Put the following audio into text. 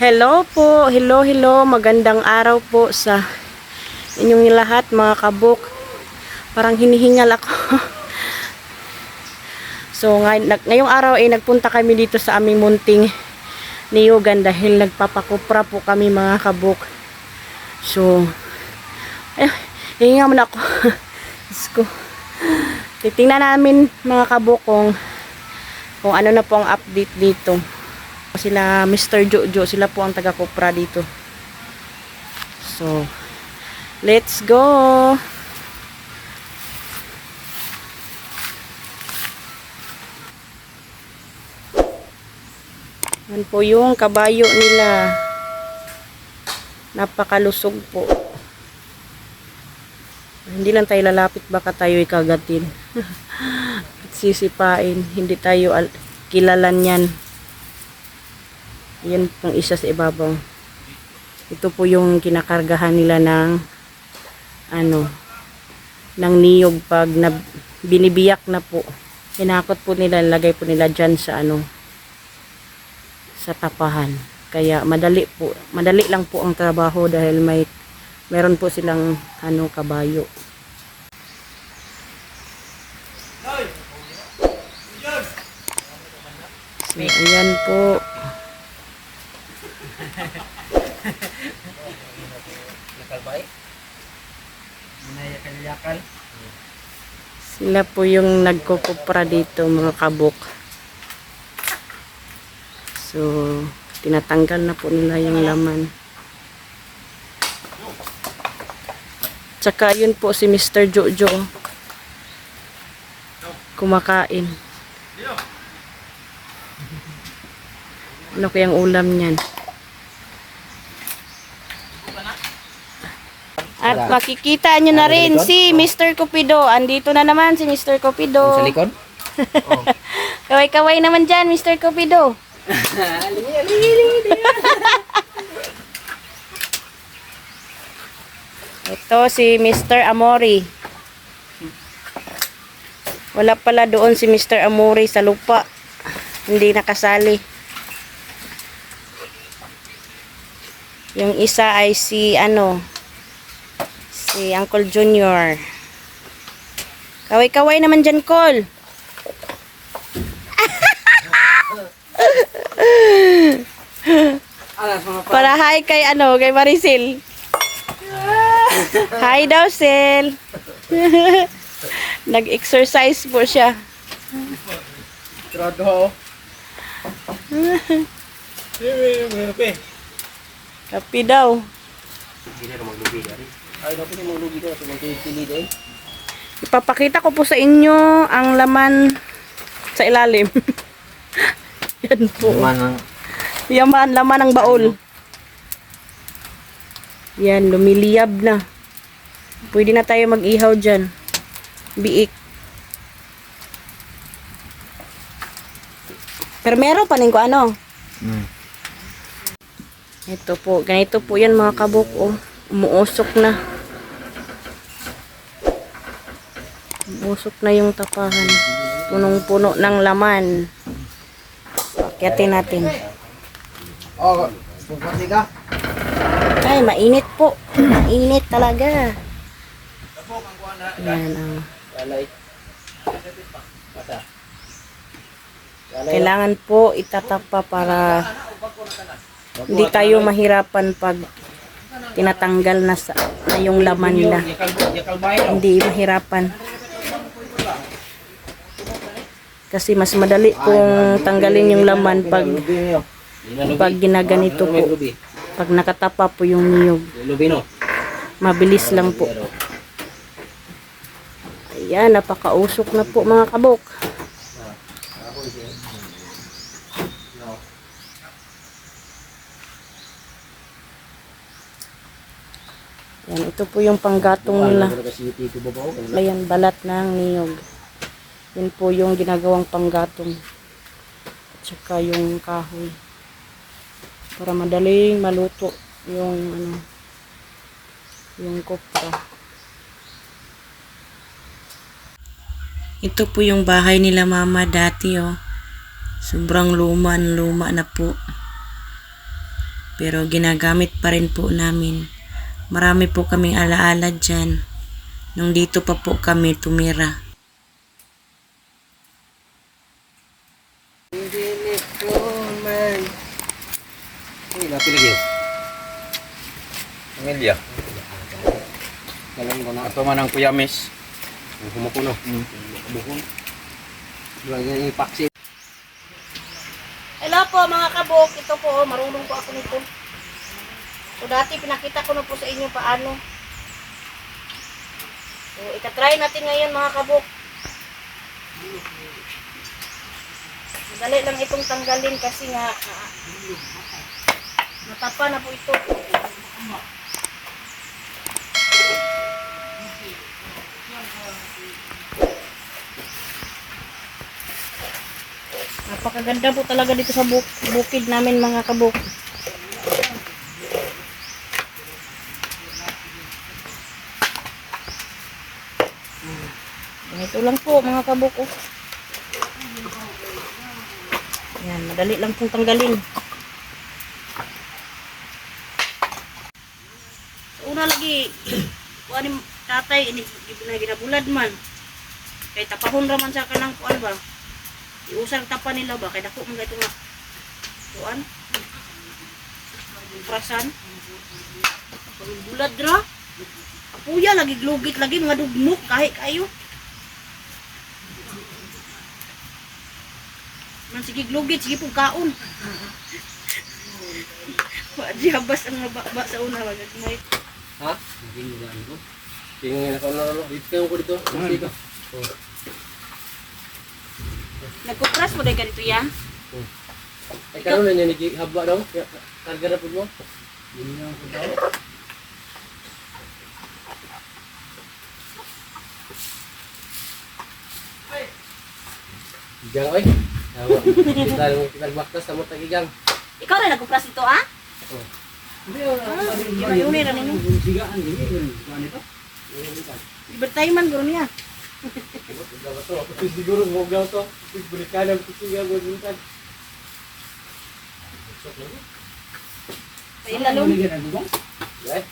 Hello po, hello, hello, magandang araw po sa inyong lahat mga kabuk. Parang hinihingal ako. so ngay- ngayong araw ay nagpunta kami dito sa aming munting niyugan dahil nagpapakupra po kami mga kabuk. So, ay, hihinga muna ako. Ko. Titingnan namin mga kabuk kung, kung ano na po ang update dito sila Mr. Jojo sila po ang taga Kopra dito. So let's go! Yan po yung kabayo nila. Napakalusog po. Hindi lang tayo lalapit baka tayo ikagatin at sisipain. Hindi tayo al- kilalan yan yan pong isa sa ibabaw. Ito po yung kinakargahan nila ng ano ng niyog pag na, binibiyak na po. Hinakot po nila, lagay po nila dyan sa ano sa tapahan. Kaya madali po, madali lang po ang trabaho dahil may meron po silang ano kabayo. So, ayan po. Yakal. Sila po yung nagkukupra dito mga kabuk. So, tinatanggal na po nila yung laman. Tsaka yun po si Mr. Jojo. Kumakain. Ano kayang ulam niyan? At makikita nyo na rin si Mr. Cupido. Andito na naman si Mr. Cupido. Sa likod? Kaway-kaway naman dyan, Mr. Cupido. Ito si Mr. Amori. Wala pala doon si Mr. Amori sa lupa. Hindi nakasali. Yung isa ay si ano, si Uncle Junior. Kaway-kaway naman dyan, Col. Para hi kay ano, kay Maricel. hi daw, Sel. Nag-exercise po siya. trodo. Kapi daw. Hindi na maglubi dari. Ay, dapat ni maglubi ka sa magpili din. Ipapakita ko po sa inyo ang laman sa ilalim. Yan po. Mana Yaman, laman ng baol. Yan, lumiliyab na. Pwede na tayo mag-ihaw dyan. Biik. Pero meron pa rin ko ano. Hmm. Ito po, ganito po yan mga kabuk. Oh. Umuusok na. Umuusok na yung tapahan. Punong-puno ng laman. Pakyatin natin. Oh. Ay, mainit po. Mainit talaga. Yan, ah. Walay. Mata. Kailangan po itatapa para hindi tayo mahirapan pag tinatanggal na, sa, na yung laman baik. Hindi mahirapan. Kasi mas madali kung tanggalin yung laman pag pag ginaganito po. Pag nakatapa po yung niyog. Mabilis lang po. Ayan, napakausok na po mga kabok. Yan, ito po yung panggatong nila. Ayan, balat ng niyog. Yun po yung ginagawang panggatong. At saka yung kahoy. Para madaling maluto yung ano, yung kopra. Ito po yung bahay nila mama dati oh. Sobrang luma, luma na po. Pero ginagamit pa rin po namin. Marami po kaming alaala dyan. Nung dito pa po kami tumira. Dilit ko man. Uy, napilig yun. Pamilya. Alam ko na. Ato man ang kuyamis. Humukuno. Hmm. Bukon. Lagi yung ipaksi. Hello po mga kabok. Ito po, marunong po ako nito. So dati pinakita ko na po sa inyo paano. So itatry natin ngayon mga kabok. Madali lang itong tanggalin kasi nga ah, matapa na po ito. Napakaganda po talaga dito sa buk bukid namin mga kabuk. Po mga kabuk. Oh. Yan, madali lang pong tanggalin. Una lagi, kuan ni tatay, ini na ginabulad man. Kay tapahon raman sa kanang kuan ba? Iusang tapa nila ba? Kaya dako mga ito nga. Kuan? Prasan? Bulad ra? Apuya, lagi glugit lagi, mga dugmok, kahit kayo. Man, sige glugit, sige pong kaon. Wadi habas ang mababa sa una. Ha? Hindi mo gaan ko. Tingin ako na ano. Dito ko dito. Dito. Oh. Nagkupras mo dahil ka dito yan? Ay, karon na niya ni haba daw. Karga na po mo. Igang oy. Kita kita baktas sa mo tagigang. Ikaw rin nagkupras dito, ah? Oh. Ah, yun rin ninyo. Libertay man, guro niya. Dapat to. Ako siguro mo gaw to. Balikan ang kusiga mo buntan. Sa ilalong. Eh,